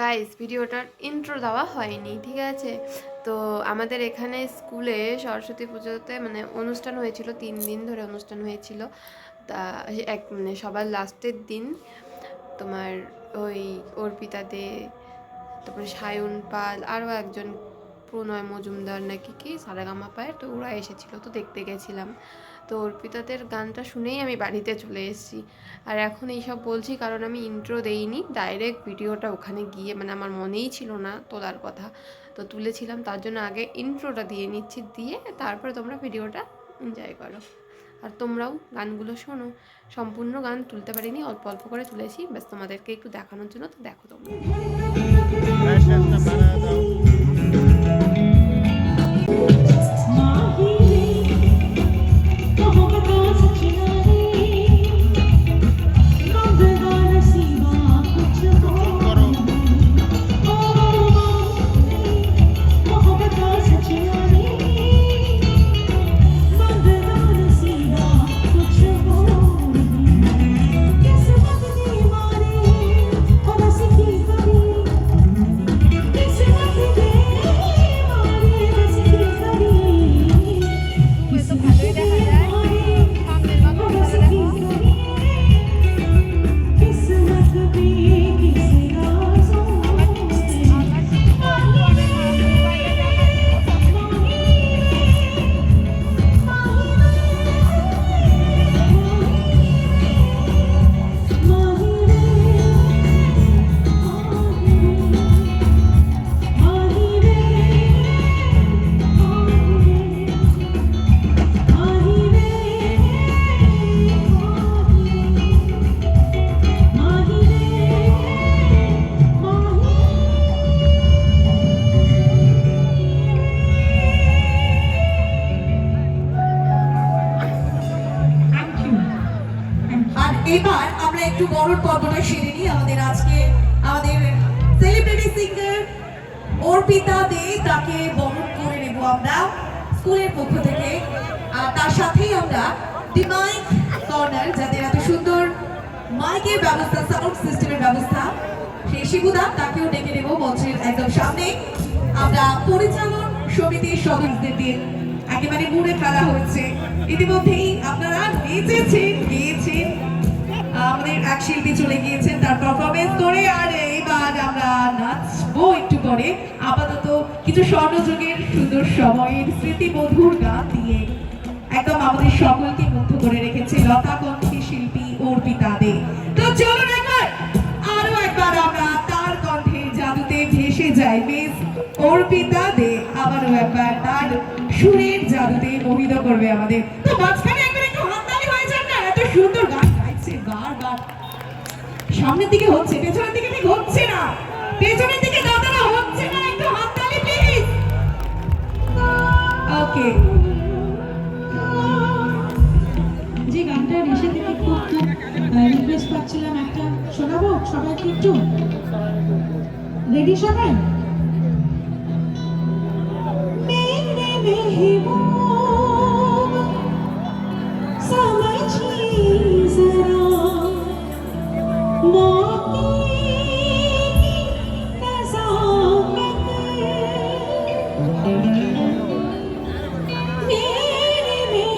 Guys ভিডিওটার intro দেওয়া হয়নি, ঠিক আছে? তো আমাদের এখানে স্কুলে সরস্বতী পুজোতে মানে অনুষ্ঠান হয়েছিল, তিন দিন ধরে অনুষ্ঠান হয়েছিল। তা এক মানে সবার লাস্টের দিন তোমার ওই অর্পিতা দে তারপরে সায়ন পাল, আরও একজন প্রণয় মজুমদার নাকি কি, সারেগামা পায় তো ওরা এসেছিল, তো দেখতে গেছিলাম। তো অর্পিতাদের গানটা শুনেই আমি বাড়িতে চলে এসেছি। আর এখন এইসব বলছি কারণ আমি ইন্ট্রো দেইনি ডাইরেক্ট ভিডিওটা ওখানে গিয়ে মানে আমার মনেই ছিল না তোলার কথা। তো তুলেছিলাম, তার জন্য আগে ইন্ট্রোটা দিয়ে নিচ্ছি, দিয়ে তারপরে তোমরা ভিডিওটা এনজয় করো। আর তোমরাও গানগুলো শোনো। সম্পূর্ণ গান তুলতে পারিনি, অল্প অল্প করে তুলেছি। ব্যাস তোমাদেরকে একটু দেখানোর জন্য তো দেখো তোমরা। এবার আমরা একটু বড় পর্বটা সেরে নিই। আমাদের আজকে আমাদের সেলিব্রিটি সিঙ্গার অর্পিতা দে তাকে বরণ করে নেব আমরা স্কুলের পক্ষ থেকে। আর তার সাথেই আমরা দি মাইক কর্নার যাদের এত সুন্দর মাইকের ব্যবস্থা সাউন্ড সিস্টেমের ব্যবস্থা সেই শিবুদা, তাকেও ডেকে নেব মঞ্চের একদম সামনে। আমরা পরিচালন সমিতির সদস্যদের দিয়ে একেবারে মুড়ে ফেলা হয়েছে ইতিমধ্যেই আপনারা নেচেছেন শিল্পী চলে গিয়েছেন তার পারফরমেন্স করে, আর এইবার আমরা নাচবো একটু পরে। আপাতত কিছু স্বর্ণযুগের সুন্দর সময়ের স্মৃতি মধুর গান দিয়ে একদম আমাদের সকলকে মুগ্ধ করে রেখেছে লতা কণ্ঠী শিল্পী অর্পিতা দে। তো চলুন একবার, আরও একবার আমরা তার কণ্ঠের জাদুতে ভেসে যাই। মিস অর্পিতা দে, আবারও একবার তার সুরের জাদুতে মোহিত করবে আমাদের। তো মাঝখানে একবার একটু হাততালি হয়ে যান না, এত সুন্দর গান। সামনের দিকে হচ্ছে পেছনের দিকে ঠিক হচ্ছে না। পেছনের দিকে দাদারা হচ্ছে না একটু হাততালি প্লিজ ওকে যে গানটা নেশে থেকে খুব রিকোয়েস্ট পাচ্ছিলাম একটা শোনাবো? সবাইকে একটু? রেডি সবাই? মেরে মেহবুব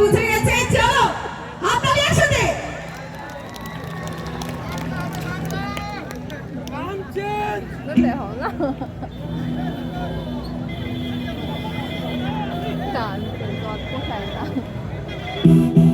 বুঝে গেছে চলো হাততালি একসাথে। সবাই একটু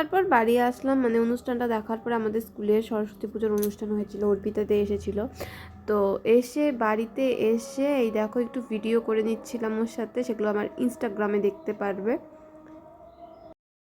তারপর বাড়ি আসলাম মানে অনুষ্ঠানটা দেখার পর আমাদের স্কুলের সরস্বতী পুজোর অনুষ্ঠান হয়েছিল, অর্পিতাতে এসেছিল। তো এসে বাড়িতে এসে এই দেখো একটু ভিডিও করে নিচ্ছিলাম ওর সাথে, সেগুলো আমার ইনস্টাগ্রামে দেখতে পারবে।